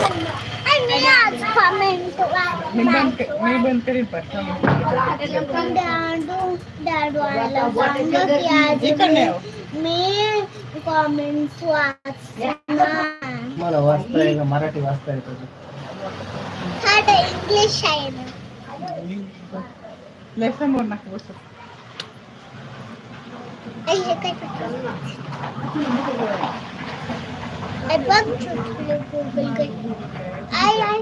आणि आज comment me बंद क- मी बंद करीन पण डॅडू डॅडू आला सांगा की आज इकडे नाही. मी कमेंट्स वाचणार मला वाचता येईल मराठी वाचता येतं हा इंग्लिश आहे ना लय समोर नका बसू आई, हे काय किधर है?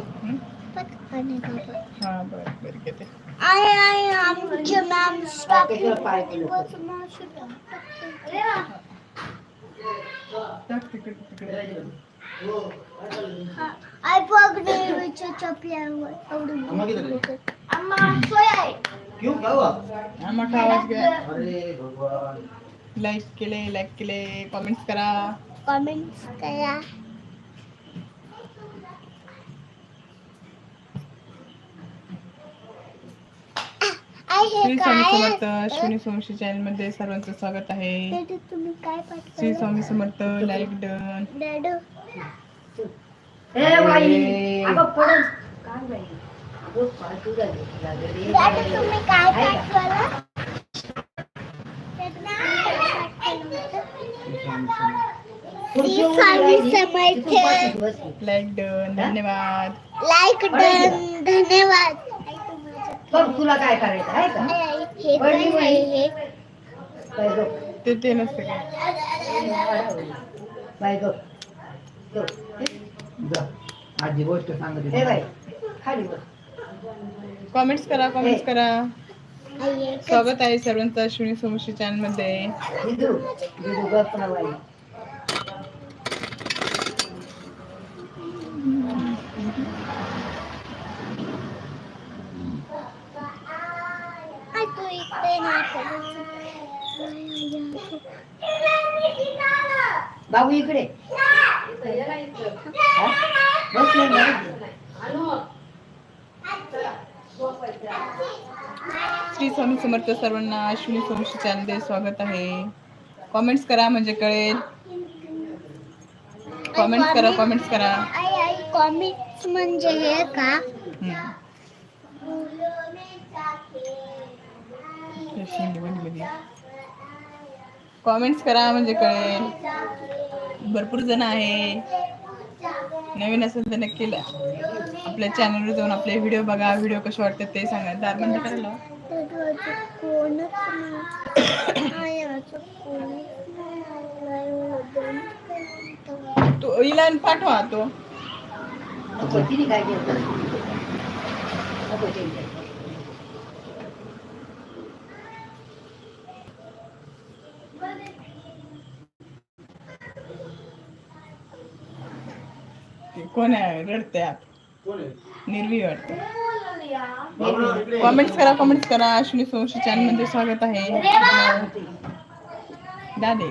अम्मा सोय क्यों क्या हुआ आवाज अरे भगवान लाईक केले लाईक केले कमेंट्स करा कमेंट्स करा. श्री स्वामी समर्थ? श्री सोमशी चॅनलमध्ये सर्वांचं स्वागत आहे. तुम्ही काय श्री पाठवलं स्वामी समर्थ लाईक डन. तुम्ही काय पाठवलं? लाईक डन धन्यवाद लाईक डन धन्यवाद बघ तुला काय करायचं आहे का हे हे ते ते नसते बाय गो. आजी गोष्ट सांगत हे खाली बस कमेंट्स करा कमेंट्स करा स्वागत आहे सर्वांचं श्री सोमशी चॅनल बाबू इकडे. हा? श्री स्वामी समर्थ सर्वांना श्री सोमशी चॅनल स्वागत आहे. कमेंट्स करा म्हणजे कळेल. कमेंट्स करा कमेंट्स करा. आई आई कॉमिक्स म्हणजे हे का? हम्म. कमेंट्स करा म्हणजे कळेल भरपूर जण आहे. नवीन असेल तर नक्की आपल्या चॅनलवर जाऊन आपले व्हिडिओ बघा. व्हिडिओ कसे वाटतात ते सांगा. दार बंद करायला तो इला पाठवा तो. कोण आहे? रडते निर्वी वाटतं कमेंट्स करा कमेंट्स करा. अश्विनी सोमशी चॅनल मध्ये स्वागत आहे. दादे.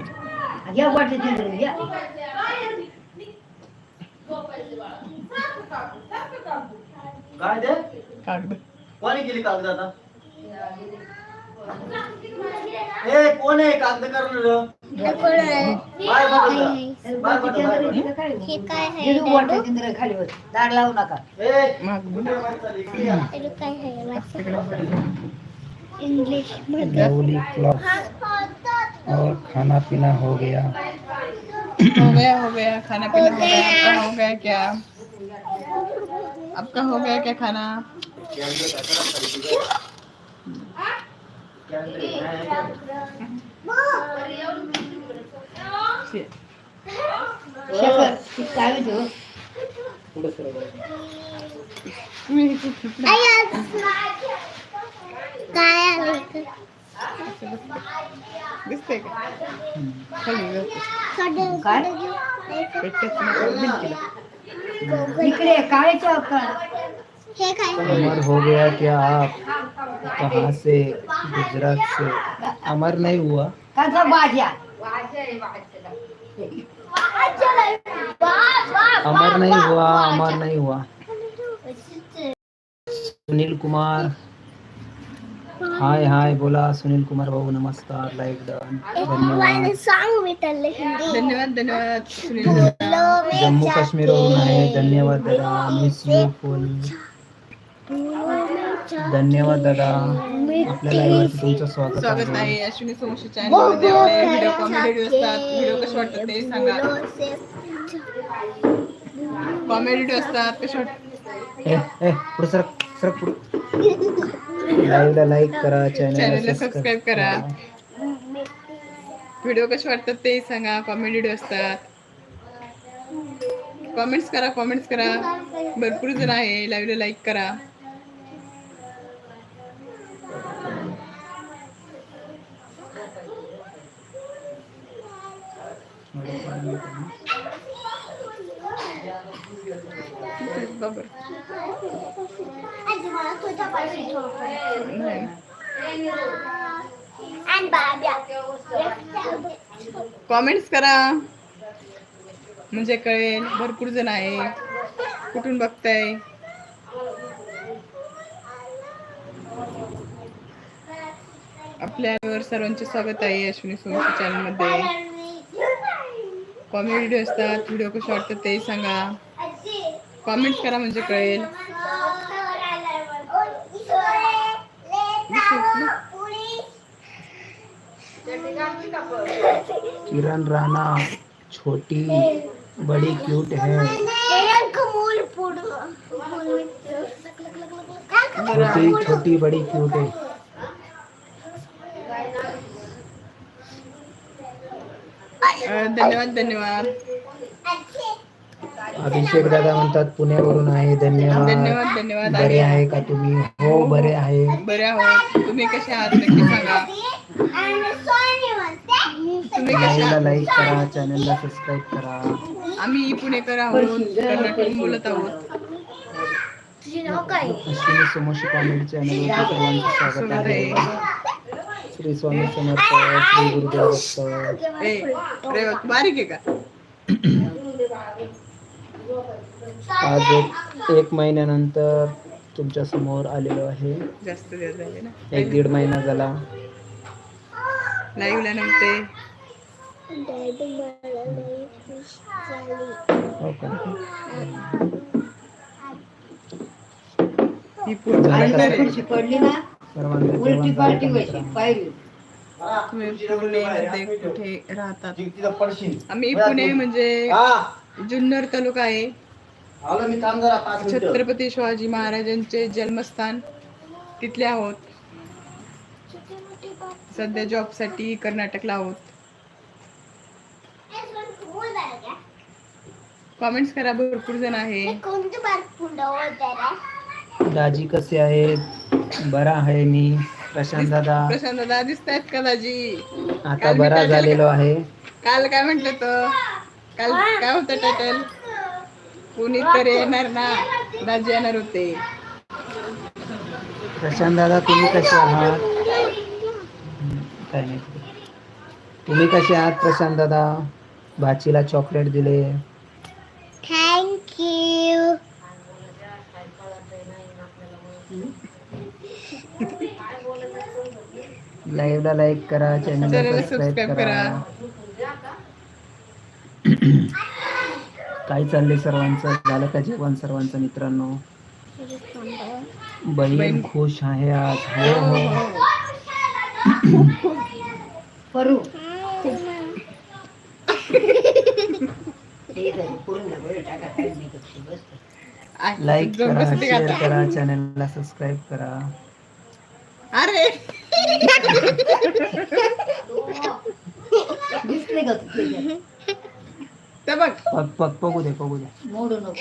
कागद. कोणी केली कागद आता? ए कोण आहे? कागद करणार हे हे काय? आहे? दिदू खाली बस दार लावू नका. ए, बाहेर चालली? इकडे या. काय आहे? इंग्लिश मध्ये. और खाना पीना हो गया. हो गया हो गया. खाना पीना हो गया. आपका हो गया क्या? आपका हो गया क्या खाना? शे- शेखर ती काय? का? इकडे अमर हो गया क्या आप? कहाँ से? गुजरात से? अमर नहीं हुआ। अमर नहीं हुआ अमर नहीं हुआ। सुनील कुमार। हाय हाय बोला। सुनील कुमार बाबू नमस्कार। लाइक डन धन्यवाद। धन्यवाद जम्मू काश्मीरवरून आहे धन्यवाद दादा मिस यू फुल धन्यवाद दादा. आपल्या लाईव्ह वरती तुमचं स्वागत स्वागत आहे. आहे अश्विनी सोमशी चॅनलमध्ये. आपले व्हिडिओ कॉमेडी असतात. व्हिडिओ कसे वाटतात ते सांगा. कॉमेडी असतात कसे वाटतात ए ए पुढे सरक सरक पुढे. लाईव्हला लाईक करा चॅनलला चॅनलला सबस्क्राईब करा. व्हिडिओ कसे वाटतात ते सांगा. कॉमेडी व्हिडिओ असतात. कॉमेंट्स करा कॉमेंट्स करा. भरपूर जण आहे. लाईव्हला लाईक करा. कॉमेंट्स करा. म्हणजे कळेल. भरपूर जण आहे. कुठून बघताय? आपल्यावर सर्वांचे स्वागत आहे अश्विनी सोमशी चॅनलमध्ये. व्हिडिओ असतात व्हिडिओ कसे वाटतात ते सांगा. कॉमेंट्स करा म्हणजे कळेल. किरण राणा, छोटी, बड़ी क्यूट है। छोटी छोटी, बड़ी क्यूट है। धन्यवाद धन्यवाद. अभिषेक दादा म्हणतात पुण्यावरून आहे धन्यवाद. धन्यवाद धन्यवाद. बरे आहे का तुम्ही? हो बरे आहे. बरे आहोत. तुम्ही कसे आहात नक्की सांगा. तुम्ही आहात? लाईक करा चॅनलला सबस्क्राईब करा. आम्ही पुणेकर आहोत कर्नाटक बोलत आहोत. अश्विनी समोशी कॉमेडी चॅनलवरती सर्वांचं स्वागत आहे. श्री स्वामी समर्थ श्री गुरुदेव दत्त बारीक आहे का? आज एक एक महिन्यानंतर तुमच्यासमोर आलेलो आहे. जास्त दिवस झाले ना. एक दीड महिना झाला. लाईव्हला नव्हते. हो ही पूर्ण पडली ना. उलटी पालटी व्हायची तुम्ही पुणेमध्ये कुठे राहतात? आम्ही पुणे म्हणजे हा. जुन्नर तालुका आहे. छत्रपती शिवाजी महाराजांचे जन्मस्थान तिथले आहोत. सध्या जॉबसाठी कर्नाटकला आहोत. कॉमेंट्स करा भरपूर जण आहे. होत दाजी कसे आहेत? बरा आहे मी. प्रशांत दादा. प्रशांत दादा दिसत आहेत का दाजी आता काल मी बरा झालेलो? आहे. काल काय म्हंटल तर काल काय होतं टायटल कुणी तर येणार ना. दाजी येणार होते. प्रशांत दादा तुम्ही कसे आहात? हम्म, काय नाही. तुम्ही कसे आहात प्रशांत दादा? भाचीला चॉकलेट दिले. थँक्यू लाईव्हला लाईक करा चॅनलला सबस्क्राईब करा. काय चाललंय सर्वांचं? झालं का जेवण सर्वांचं मित्रांनो? बहीण. खुश आहे आज. हो हो. लाईक जाऊन करा शेअर? करा चॅनलला सबस्क्राईब करा. अरे. दिसले का तू बघ. पग पग बघू दे बघू दे. मोडू नको.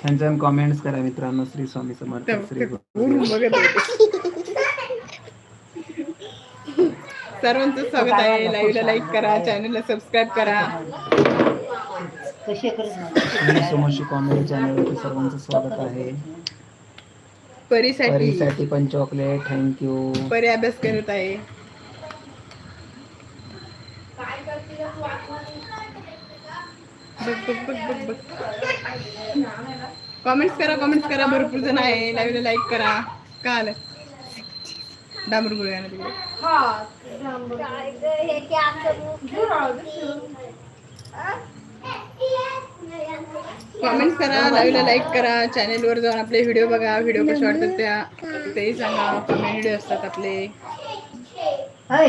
छान छान कॉमेंट्स करा मित्रांनो श्री स्वामी समर्थ श्री बघ, गुरु. उडून बघत होते. सर्वांचं स्वागत आहे. लाईव्हला लाईक करा चॅनलला सबस्क्राईब करा. कसे करत नाही श्री समोशी कॉमेडी चॅनलवरती सर्वांचं स्वागत आहे. परीसाठी. परीसाठी पण चॉकलेट थँक्यू परी अभ्यास करत आहे. बघ बघ बघ बघ बघ. कॉमेंट्स करा कॉमेंट्स करा. भरपूर जण आहे. लाईव्हला लाईक करा. का आलं? डांबर गुळे आणा तिकडे. कमेंट करा लाईव्हला लाईक करा चॅनेलवर जाऊन आपले व्हिडिओ बघा व्हिडिओ कसे वाटतात त्या. तेही सांगा कमेंट व्हिडिओ असतात आपले. होय.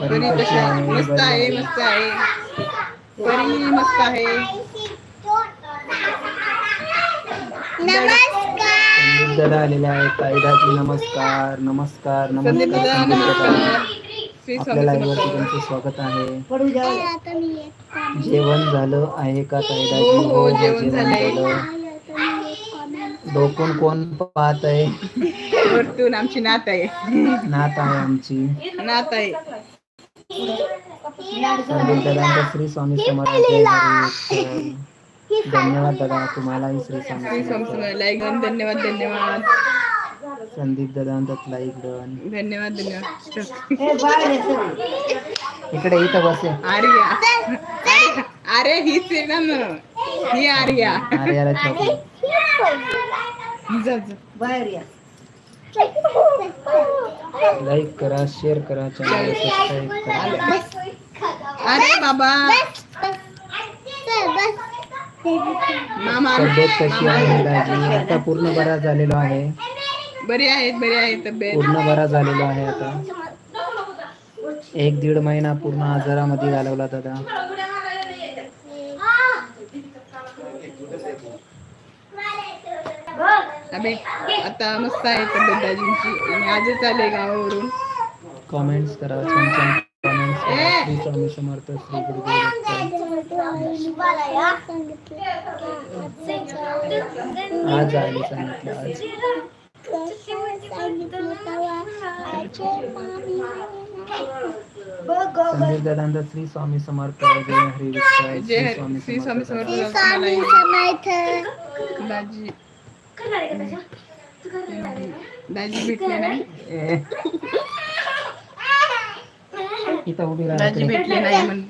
परी कशी मस्त आहे मस्त आहे. परी मस्त आहे. दादा आलेले आहेत ताईदाजी नमस्कार नमस्कार नमस्कार. नमस्कार. आपल्या तुमचं स्वागत आहे. जेवण झालं आहे का ताईदाजी हो, हो, जेवण झालंय. आता मी एक comment- डोकून कोण पाहत आहे? वरतून आमची नात आहे. नात आहे आमची. नात आहे. दादांचा श्री स्वामी समर्थ. धन्यवाद दादा तुम्हालाही श्री स्वामी धन्यवाद धन्यवाद. संदीप दादांचा लाईक डन धन्यवाद धन्यवाद. हे. इकडे इथं बसे आर्या. अरे- अरे हीच आहे ना. मग. ही आर्या. आर्याला चॉकलेट जा, जा. बाहेर या. लाईक करा शेअर करा चॅनल सबस्क्राईब करा. अरे बाबा. मामा. तब्येत कशी आहे दाजी? आता पूर्ण बरा झालेलो आहे. बरी आहेत बरी आहे तब्येत. पूर्ण बरा झालेलो आहे आता. एक दीड महिना पूर्ण आजारामध्ये घालवला दादा. आम्ही आता मस्त आहे तब्येत दाजींची. आणि आजच आले गावावरून. कॉमेंट्स करा छान छान कॉमेंट्स करा. श्री स्वामी समर्थ श्री गुरुदेव दत्त. आज आले सांगितलं आज. दादांचा श्री स्वामी समर्थ जय हरी विठ्ठल जय श्री हरी स्वामी श्री स्वामी समर्थ स्वामी. समर्थ दाजी. दाजी भेटले नाही. इथं उभी राहा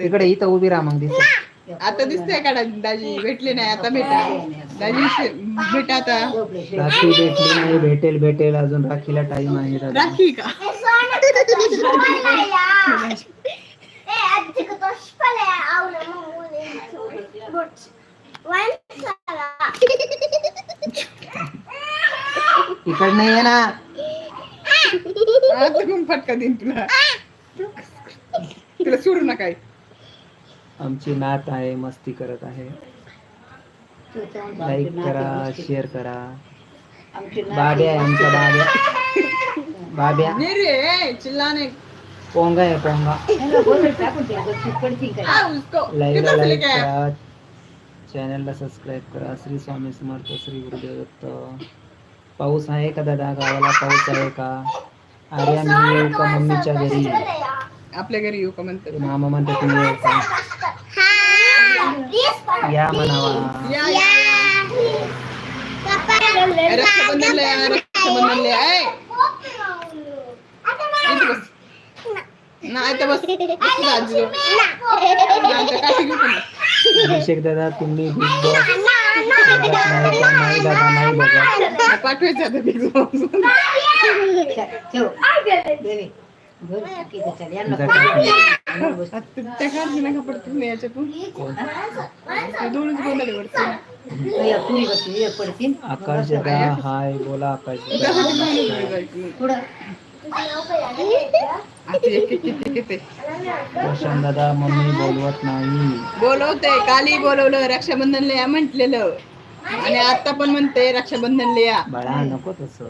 इकडे इथं उभी राहा मग दिसत. आता दिसतंय का दाजी? भेटले नाही आता भेटा दाजी भेटा आता. राखी भेटली नाही भेटेल भेटेल अजून राखीला टाइम आहे राखी का? इकडनं ये ना. आता कोण फटका देईन तुला. तुला सोडू नका आमची नात आहे मस्ती करत आहे. तू लाईक करा शेअर करा. बाब्या आहे आमचा बाब्या. बाब्या. नाही रे चिल्ला नाही पोंगा आहे पोंगा. कितना लाईक करा चॅनलला सबस्क्राईब करा. श्री स्वामी समर्थ श्री गुरुदेव दत्त पाऊस आहे का दादा? गावाला पाऊस आहे का? आर्या मी येऊ का मम्मीच्या घरी? आपल्या घरी येऊ का म्हणतात? मामा म्हणते तुम्ही येऊ का या म्हणावा. या या. रक्षाबंधनला या रक्षाबंधनला या. ऐ, इथं बस. नाही तर बस. काठी घेऊ पण. अभिषेक दादा तुम्ही बिग बॉस बघत नाही का नाही दादा नाही पाठवायचं आता ठेव. त्या नका पडतील याच्यातून. दोनच पडतील. आकाश दादा हाय बोला आकाश दादा मम्मी बोलवत नाही. बोलवते काली बोलवलं रक्षाबंधनला या म्हटलेलं. आणि आता पण म्हणते रक्षाबंधनला या. बाळा नको तसं.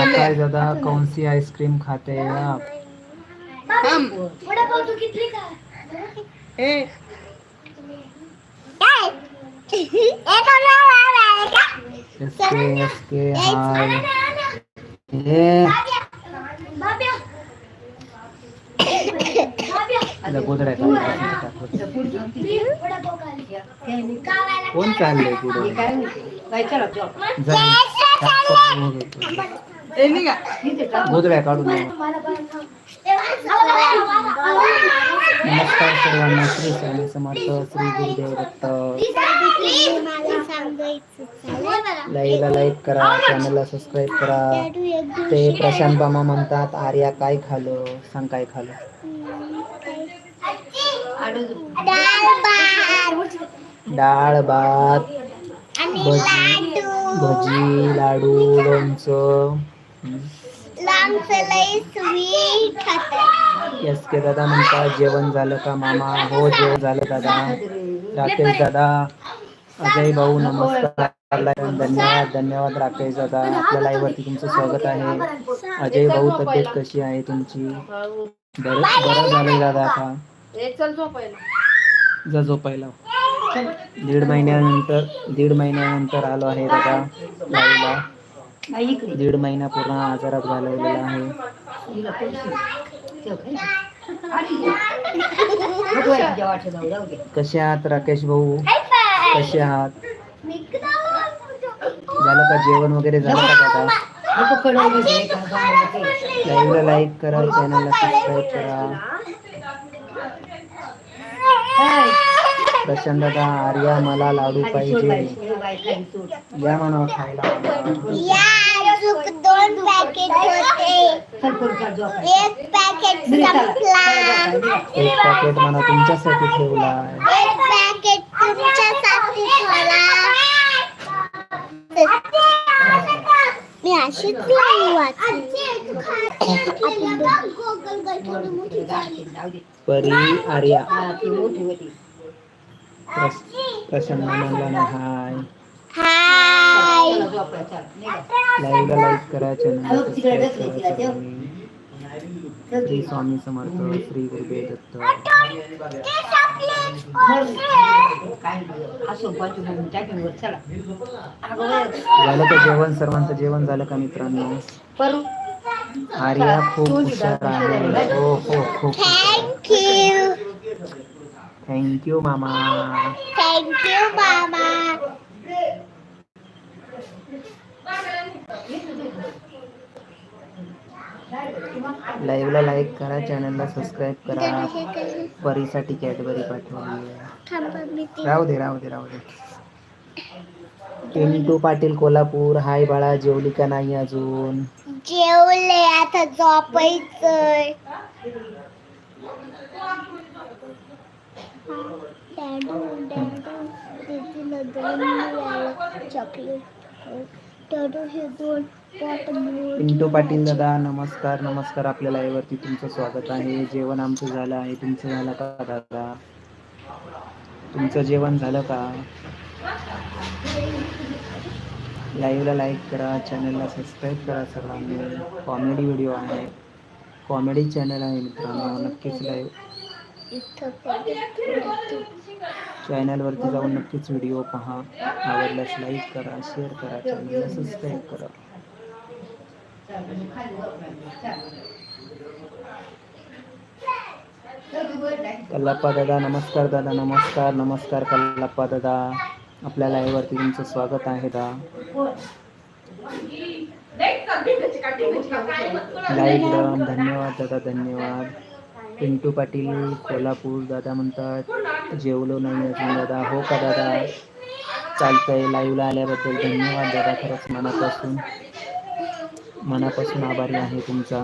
आकाश दादा कौन सी आइसक्रीम खाते हैं. आप ए एसके एसके हाय. या. कोण चाललंय पुढे हे. गोधड्या काढून दे. नमस्कार सर्वांना. श्री स्वामी समर्थ श्री गुरुदेव दत्त. लाईव्हला लाईक करा चॅनलला सबस्क्राईब करा. ते प्रशांत बामा म्हणतात आर्या काय खालं सांग काय खालं डाळ भात डाळ भात आणि भजी लाडू भजी लाडू लोणचं एस के दादा म्हणतात जेवण झालं का मामा हो जेवण झालं दादा राकेश दादा अजय भाऊ नमस्कार धन्यवाद धन्यवाद राकेश दादा आपल्या लाईव्ह वरती तुमचं स्वागत आहे अजय भाऊ तब्येत कशी आहे तुमची बरं बरं झालं दादा आता जा झोपायला दीड महिन्यानंतर दीड महिन्यानंतर आलो आहे आई इकडे. दीड महिना पूर्ण आजारात घालवलेला आहे. हिला पैसे. ठेव खाली. नको आहे तुझ्या वाटेत जाऊ, जाऊ दे. कसे आहात राकेश भाऊ? कसे आहात? झालं का जेवण वगैरे झालं का दादा नको. लाईव्हला लाईक करा चॅनलला सबस्क्राईब करा. प्रशांत दादा आर्या मला लाडू पाहिजे. या म्हणा खायला दोन पॅकेट होते. एक पॅकेट. संपला. एक पॅकेट म्हणा तुमच्यासाठी एक पॅकेट तुमच्यासाठी ठेवला मी अशीच. परी आर्या. प्रस- प्रसन्न म्हणला हाय हाय. लाईव्हला लाईक करा सबस्क्राईब. चल, श्री स्वामी समर्थ श्री गुरुदेव दत्त. झालं का जेवण? सर्वांचं जेवण झालं का मित्रांनो. आर्या खूप हुशार आहे. हो हो खूप थँक्यू थँक्यू मामा. थँक्यू मामा. लाईव्हला लाईक करा चॅनलला सबस्क्राईब करा. परीसाठी कॅडबरी पाठवली राहू दे राहू दे राहू दे. पिंटू पाटील कोल्हापूर हाय बाळा जेवली का नाही अजून. जेवले आता झोपायचंय. चॉकलेट हे दोन. पिंटू पाटील दादा नमस्कार नमस्कार आपल्या लाईव्हवरती वरती. तुमचं स्वागत आहे. जेवण आमचं झालं आहे. तुमचं झालं का दादा? तुमचं जेवण झालं का? लाईव्हला लाईक करा चॅनलला सबस्क्राईब करा सर्वांनी कॉमेडी व्हिडिओ आहे. कॉमेडी चॅनल आहे मित्रांनो. नक्कीच लाईव्ह चॅनलवरती जाऊन नक्कीच व्हिडिओ पहा. आवडल्यास लाईक करा शेअर करा चॅनलला सबस्क्राईब करा. कल्लाप्पा दादा नमस्कार दादा नमस्कार नमस्कार कल्लाप्पा दादा. आपल्या लाईव्हवरती तुमचं स्वागत आहे दा. लाईक दम धन्यवाद दादा धन्यवाद. पिंटू पाटील कोल्हापूर दादा म्हणतात जेवलो नाही अजून दादा. हो का दादा? चालतंय लाईव्हला आल्याबद्दल धन्यवाद दादा खरंच मनापासून. मनापासून आभारी आहे तुमचा.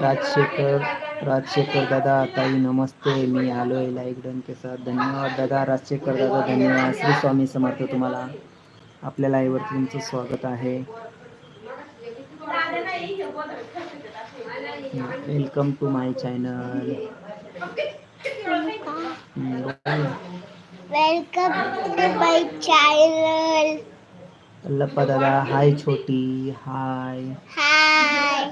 राजशेखर राजशेखर दादा ताई नमस्ते. मी आलो आहे लाईक डन के साथ. धन्यवाद दादा. राजशेखर दादा धन्यवाद. श्री स्वामी समर्थ तुम्हाला. आपल्या लाईव्हवरती तुमचं स्वागत आहे. Welcome to my channel welcome to my channel Allappa दादा हाय छोटी हाय. हाय.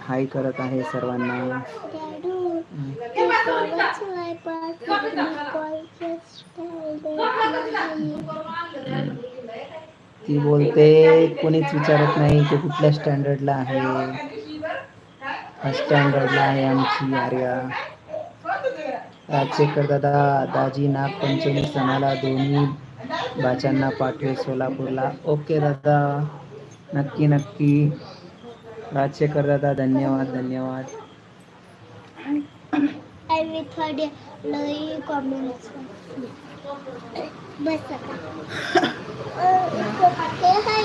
हाय करत आहे सर्वांना. तू बोलते कोणीच विचारत नाही ते कुठल्या स्टँडर्डला आहे. स्टँडर्डला आहे आमची आर्या. राजशेखर दादा दाजी नागपंचमी सणाला दोन्ही बाच्यांना पाठवे सोलापूरला. ओके दादा. नक्की नक्की. राजशेखर दादा धन्यवाद धन्यवाद. आय मी थोडे लई कॉमेंट्स बस आता हे हाय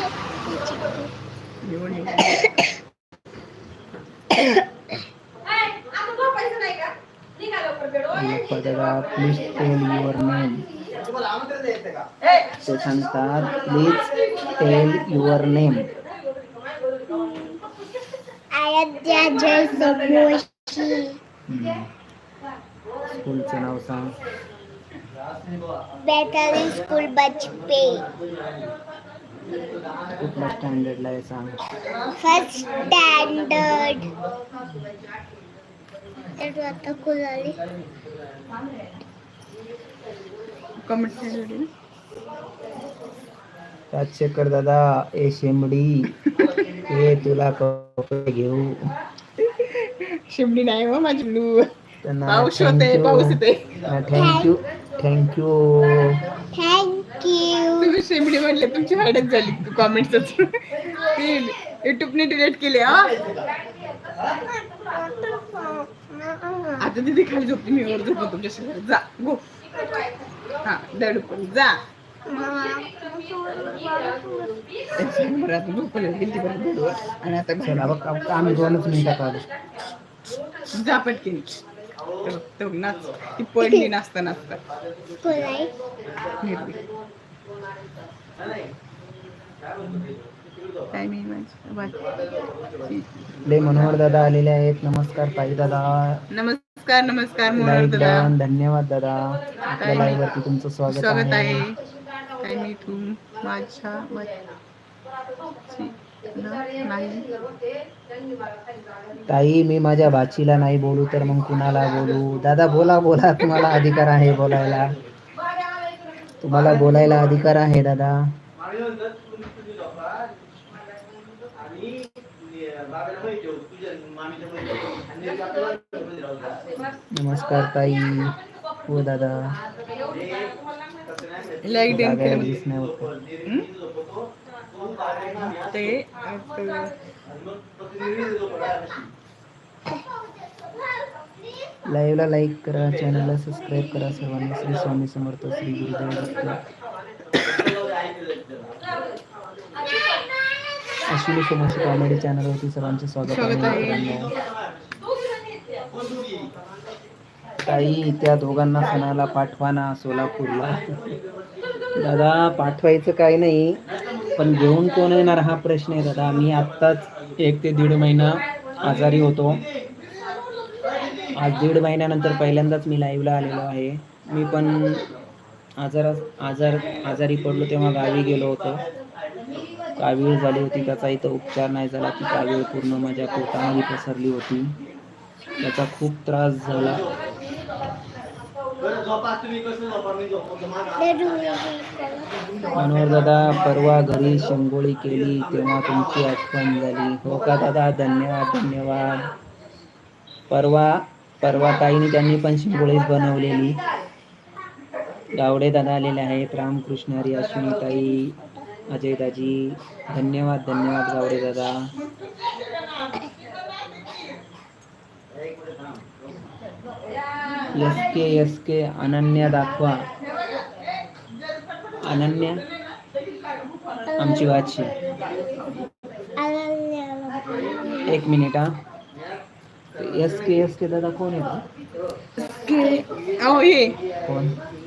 एवढं एवढं. अय्यप्पा दादा प्लीज टेल युअर नेम ते सांगतात please tell your name Aaradhya जय समोशी स्कूलचं नाव सांग. बेटाली स्कूल बचपे. कुठल्या स्टँडर्डला आहे सांग. फर्स्ट स्टँडर्ड तर आता कुलाली कमेंट ना. राजशेखर दादा ए शेंबडी. हे तुला कपडे घेऊ. शिमडी नाही हो माझी ब्लू. पाऊस होते पाऊस येते थँक्यू थँक्यू थँक्यू तुम्ही शिमडी म्हणले तुमची हळद झाली कॉमेंटच युट्यूबने डिलीट केले हा? आता दिदी खाली झोपते मी वर झोपतो तुमच्या शेजारी जा गो हा जा. आणि आता चला बघ आम्ही दोनच मिनिटात आलो जा पटकीन. तो- तो नाच ती पडली नाचता नाचता. कुलाई हिरवी काय मी माझी बाकी. लय मनोहर दादा आलेले आहेत. नमस्कार ताई दादा. नमस्कार. नमस्कार मोहन लाईक दादा. डाऊन धन्यवाद दादा. आपल्या काय? तुमचं स्वागत स्वागत आहे. आहे. काय मी तू माझ्या नाही ताई मी माझ्या भाचीला नाही बोलू तर मग कुणाला बोलू? दादा बोला बोला. तुम्हाला अधिकार आहे बोलायला. तुम्हाला बोलायला अधिकार आहे दादा आम्ही म्हणतो तुम्ही तुझी झोपा आणि बाबाला माहिती होतं तुझ्या मामीच्या माहिती आणि आपल्याला मध्ये राहू द्या. नमस्कार ताई हो दादा लाईक देऊन जागा केलं. दिसत नाही होत. हं? ते आता लाईव्ह ला लाईक करा चॅनलला सबस्क्राईब करा सर्वांनी श्री स्वामी समर्थ श्री गुरुदेव दत्त अश्विनी समोरची कॉमेडी चॅनल होती सर्वांचे स्वागत आहे. ताई त्या दोघांना सणाला पाठवा ना सोलापूरला. दादा पाठवायचं काही नाही पण घेऊन कोण येणार हा प्रश्न आहे दादा. मी आत्ताच एक ते दीड महिना आजारी होतो. आज दीड महिन्यानंतर पहिल्यांदाच मी लाईव्हला आलेलो आहे. मी पण आजार आजार आजारी पडलो तेव्हा गावी गेलो होतो. कावीळ झाली होती? त्याचा इथं उपचार नाही झाला ती कावीळ पूर्ण माझ्या पोटामध्ये पसरली होती. त्याचा खूप त्रास झाला. मनोहर दादा परवा घरी शंगोळी केली तेव्हा तुमची आठवण झाली. हो का दादा? धन्यवाद धन्यवाद. परवा परवा ताईने त्यांनी पण शिंगोळी बनवलेली. गावडे दादा आलेले आहेत. रामकृष्ण हरी अश्विनी ताई. अजय दाजी धन्यवाद धन्यवाद गावडे दादा. S K S K Ananya दाखवा. अनन्या? आमची वाची. एक मिनिट हा. एस के एस के दादा कोण ये कोण? येस?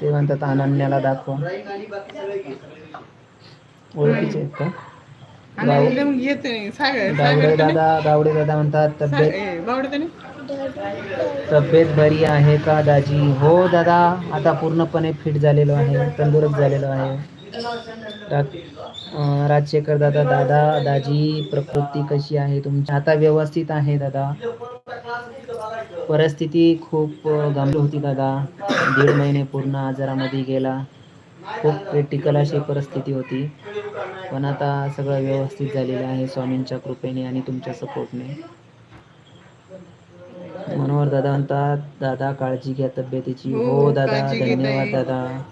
ते म्हणतात अनन्याला दाखवा. ओळखीचे आहेत का? तर दादा गावडे दादा म्हणतात. तब्येत? तब्येत बरी आहे का दाजी? हो दादा आता पूर्णपणे फिट झालेलो आहे तंदुरुस्त झालेलो आहे. राजशेखर दादा दादा दाजी प्रकृती कशी आहे तुमची? आता व्यवस्थित आहे दादा. परिस्थिती खूप गंभीर होती दादा. दीड महिने पूर्ण आजारामध्ये गेला. खूप क्रिटिकल अशी परिस्थिती होती. पण आता सगळं व्यवस्थित झालेलं आहे स्वामींच्या कृपेने आणि तुमच्या सपोर्टने. मनोहर दादा म्हणतात दादा काळजी घ्या तब्येतीची. हो, हो दादा धन्यवाद. दादा.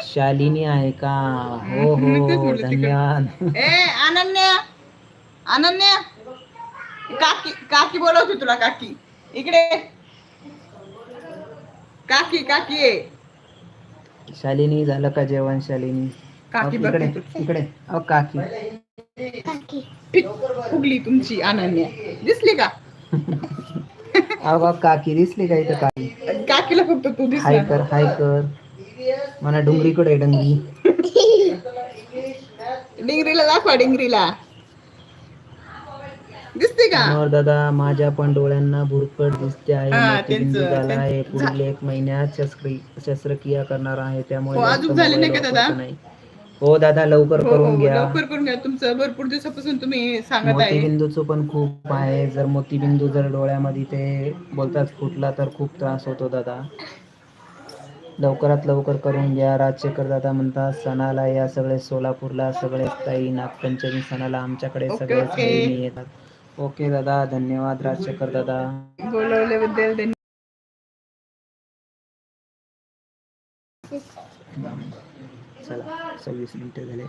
शालिनी आहे का? हो हो. धन्यवाद. ए अनन्या अनन्या. काकी काकी बोलवते तुला काकी. इकडे. काकी काकी ये. शालिनी झालं का जेवण शालिनी? काकी अहो, इकडे इकडे. अहो काकी. काकी. पिक फुगली तुमची अनन्या. दिसली का? अहो अहो, काकी दिसली का इथं काकी? काकीला फक्त तू हाय दिसला कर हाय कर. म्हणा डुंगरीकडे आहे, डंगरी डिंगरीला दाखवा डिंगरीला. दिसते का? दादा माझ्या पण डोळ्यांना भुरकट दिसते आहे. मोतीबिंदू त्यांचं- झाला आहे. पुढील एक महिन्यात शस्त्र शस्त्रक्रिया करणार आहे. त्यामुळे हो, जास्त अजून झाली नाही का दादा? नाही. हो दादा लवकर हो करून हो घ्या. लवकर करून घ्या. तुमचं भरपूर दिवसापासून तुम्ही सांगत आहे. मोतीबिंदूचं पण खूप आहे. जर मोतीबिंदू जर डोळ्यामध्ये ते बोलतात फुटला तर खूप त्रास होतो दादा. लवकरात लवकर करून घ्या. राजशेखर दादा म्हणतात सणाला या सगळे सोलापूरला सगळे ताई नागपंचमी सणाला आमच्याकडे ओके, सगळेच ओके. बहिणी येतात. ओके दादा धन्यवाद राजशेखर दादा. बोलवल्याबद्दल धन्यवाद. चला सव्वीस मिनिटं झाले.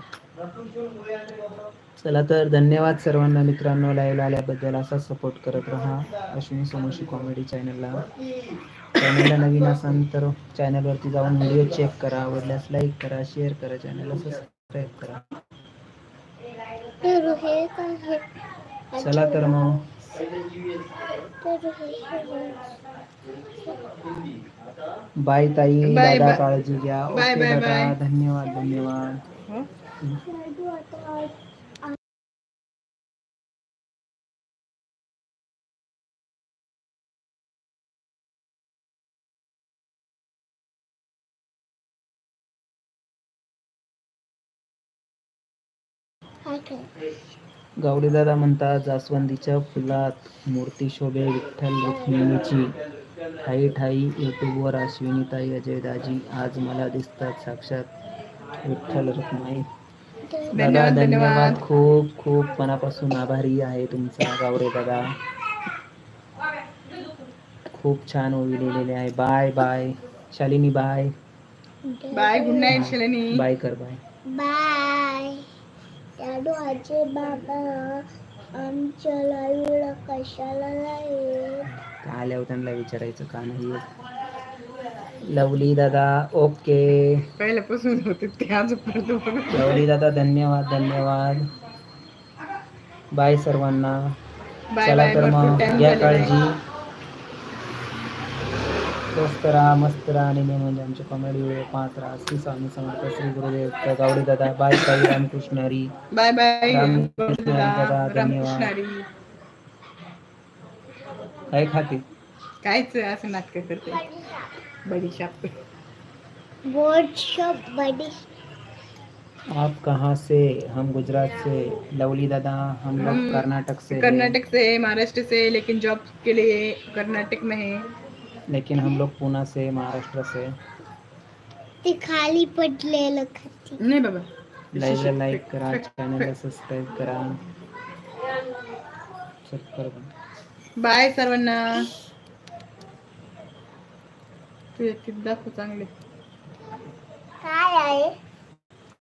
चला तर धन्यवाद सर्वांना मित्रांनो लाईव्ह आल्याबद्दल असा सपोर्ट करत राहा. अश्विनी सोमोशी कॉमेडी चॅनलला चॅनलला नवीन असाल तर चॅनलवरती जाऊन व्हिडिओ चेक करा. आवडल्यास लाईक करा शेअर करा. चॅनलला सबस्क्राईब करा. चला तर मग बाय ताई दादा. काळजी घ्या ओके दादा. धन्यवाद धन्यवाद हो? गावडेदादा म्हणतात जास्वंदीच्या फुलात मूर्ती शोभे विठ्ठल रुक्मिणीची. ठाई ठाई यूट्यूबवर अश्विनीताई अजय दाजी आज मला दिसतात साक्षात विठ्ठल रुक्माई. दादा धन्यवाद. खूप खूप मनापासून आभारी आहे तुमचा गावडे दादा. खूप छान ओवी लिहिलेले आहे. Bye bye. Shalini bye. Bye good night Shilani. Bye कर बाय. बाय. दादू आजी बाबा आमच्या लाईव्हला कशाला नाही आल्यावर त्यांना विचारायचं का नाही? लवली दादा ओके. पहिल्यापासून होते ते आजपर्यंत बघत लवली दादा धन्यवाद धन्यवाद. बाय सर्वांना. बाय चला बाय तर भरपूर मग घ्या झालेला आहे. काळजी. स्वस्त राहा मस्त राहा आणि मेन म्हणजे आमचे कॉमेडी व्हिडिओ पाहत राहा श्री स्वामी समर्थ श्री गुरुदेव गावडे दादा बाय ताई रामकृष्ण हरी बाय बाय रामकृष्ण दादा, धन्यवाद. काय खाते कायच असं नाटक करते बडीशाप बोर्ड शॉप बडी आप कहाँ से हम गुजरात से लवली दादा हम लोग कर्नाटक से कर्नाटक से है, महाराष्ट्र से लेकिन जॉब के लिए कर्नाटक में है लेकिन हम लोग पूना से महाराष्ट्र से। ते खाली पडलेलं खाती नाही बाबा लाईव्हला लाईक करा चॅनलला सबस्क्राईब करा। सबस्क्राईब बाय सर्वांना. तू एक दाखव चांगले. काय आहे?